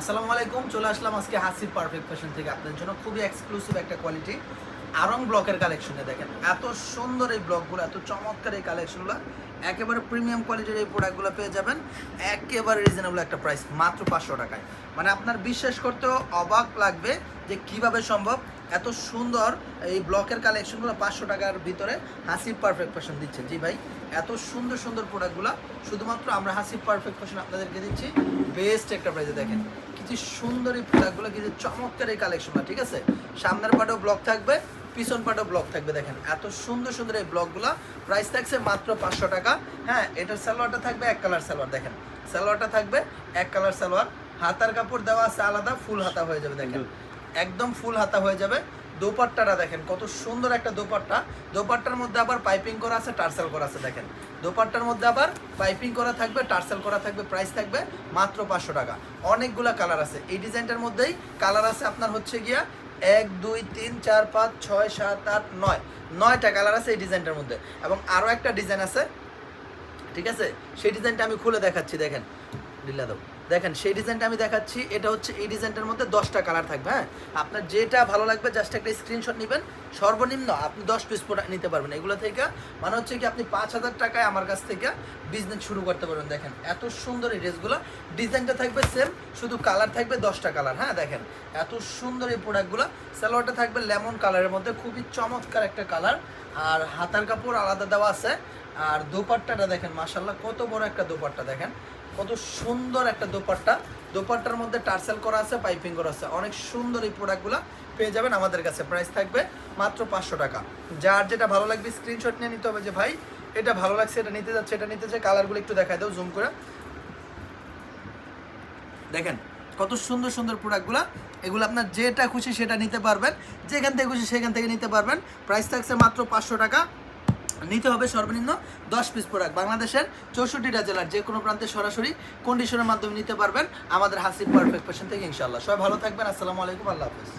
আসসালামু আলাইকুম, চলে আসলাম আজকে হাসির পারফেক্ট ফ্যাশন থেকে আপনাদের জন্য। খুবই এক্সক্লুসিভ একটা কোয়ালিটি আরং ব্লকের কালেকশনে দেখেন। এত সুন্দর এই ব্লকগুলো, এত চমৎকার এই কালেকশনগুলো একেবারে প্রিমিয়াম কোয়ালিটির এই প্রোডাক্টগুলো পেয়ে যাবেন। একেবারে রিজনেবল একটা প্রাইস মাত্র পাঁচশো টাকায়। মানে আপনার বিশ্বাস করতেও অবাক লাগবে যে কীভাবে সম্ভব এত সুন্দর এই ব্লকের কালেকশনগুলো পাঁচশো টাকার ভিতরে হাসির পারফেক্ট ফ্যাশন দিচ্ছে। জি ভাই, এত সুন্দর সুন্দর প্রোডাক্টগুলো শুধুমাত্র আমরা হাসির পারফেক্ট ফ্যাশন আপনাদেরকে দিচ্ছি। বেস্ট একটা প্রাইসে দেখেন। কিছু সুন্দর এই প্রোডাক্টগুলো কিছু চমৎকার এই কালেকশনটা ঠিক আছে? সামনের পাটেও ব্লক থাকবে পিছন পাটেও ব্লক থাকবে দেখেন। এত সুন্দর সুন্দর এই ব্লকগুলো প্রাইস থাকছে মাত্র পাঁচশো টাকা। হ্যাঁ এটার সালোয়ারটা থাকবে এক কালার সালোয়ার দেখেন। সালোয়ারটা থাকবে এক কালার সালোয়ার। হাতার কাপড় দেওয়া আছে আলাদা ফুল হাতা হয়ে যাবে দেখেন। একদম ফুল হাতা হয়ে যাবে। দোপাট্টাটা দেখেন, কত সুন্দর একটা দোপাট্টা। দোপাট্টার মধ্যে আবার পাইপিং করা আছে, টার্সেল করা আছে, দেখেন। দোপাট্টার মধ্যে আবার পাইপিং করা থাকবে, টার্সেল করা থাকবে, প্রাইস থাকবে মাত্র পাঁচশো টাকা। অনেকগুলা কালার আছে। এই ডিজাইনটার মধ্যেই কালার আছে আপনার হচ্ছে গিয়া এক, দুই, তিন, চার, পাঁচ, ছয়, সাত, আট, নয়। নয়টা কালার আছে এই ডিজাইনটার মধ্যে। এবং আরও একটা ডিজাইন আছে, ঠিক আছে? সেই ডিজাইনটা আমি খুলে দেখাচ্ছি, দেখেন। দাও। দেখেন, সেই ডিজাইনটা আমি দেখাচ্ছি। এটা হচ্ছে এই ডিজাইনটার মধ্যে দশটা কালার থাকবে হ্যাঁ? আপনার যেটা ভালো লাগবে জাস্ট একটা স্ক্রিনশট নেবেন। সর্বনিম্ন আপনি দশ পিস প্রোডাক্ট নিতে পারবেন। এগুলো থেকে মানে হচ্ছে কি, আপনি পাঁচ হাজার টাকায় আমার কাছ থেকে বিজনেস শুরু করতে পারবেন। দেখেন, এত সুন্দর এই ড্রেসগুলো ডিজাইনটা থাকবে সেম শুধু কালার থাকবে দশটা কালার হ্যাঁ? দেখেন, এত সুন্দর এই প্রোডাক্টগুলো সালোয়ারটা থাকবে লেমন কালারের মধ্যে, খুবই চমৎকার একটা কালার আর হাতার কাপড় আলাদা দেওয়া আছে। আর দোপাট্টাটা দেখেন মাসাল্লাহ কত বড় একটা দোপাট্টা, দেখেন। কত সুন্দর একটা দোপাট্টা। দোপাট্টার মধ্যে টার্সেল করা আছে, পাইপিং করা আছে। অনেক সুন্দর এই প্রোডাক্টগুলো পেয়ে যাবেন আমাদের কাছে। প্রাইস থাকবে মাত্র পাঁচশো টাকা। যার যেটা ভালো লাগবে স্ক্রিনশট নিয়ে নিতে হবে যে, ভাই, এটা ভালো লাগছে, এটা নিতে যাচ্ছে, এটা নিতে চাই কালারগুলো একটু দেখাই দাও জুম করে। দেখেন, কত সুন্দর সুন্দর প্রোডাক্টগুলো। এগুলো আপনার যেটা খুশি সেটা নিতে পারবেন। যেখান থেকে খুশি সেখান থেকে নিতে পারবেন। প্রাইস থাকছে মাত্র পাঁচশো টাকা। নিতে হবে সর্বনিম্ন দশ পিস প্রোডাক্ট বাংলাদেশের চৌষট্টিটা জেলার যে কোনো প্রান্তে সরাসরি কন্ডিশনের মাধ্যমে নিতে পারবেন। আমাদের হাসি পারফেক্ট পেশেন্ট থেকে ইনশাল্লাহ সবাই ভালো থাকবেন। আসসালামু আলাইকুম। আল্লাহ হাফিজ।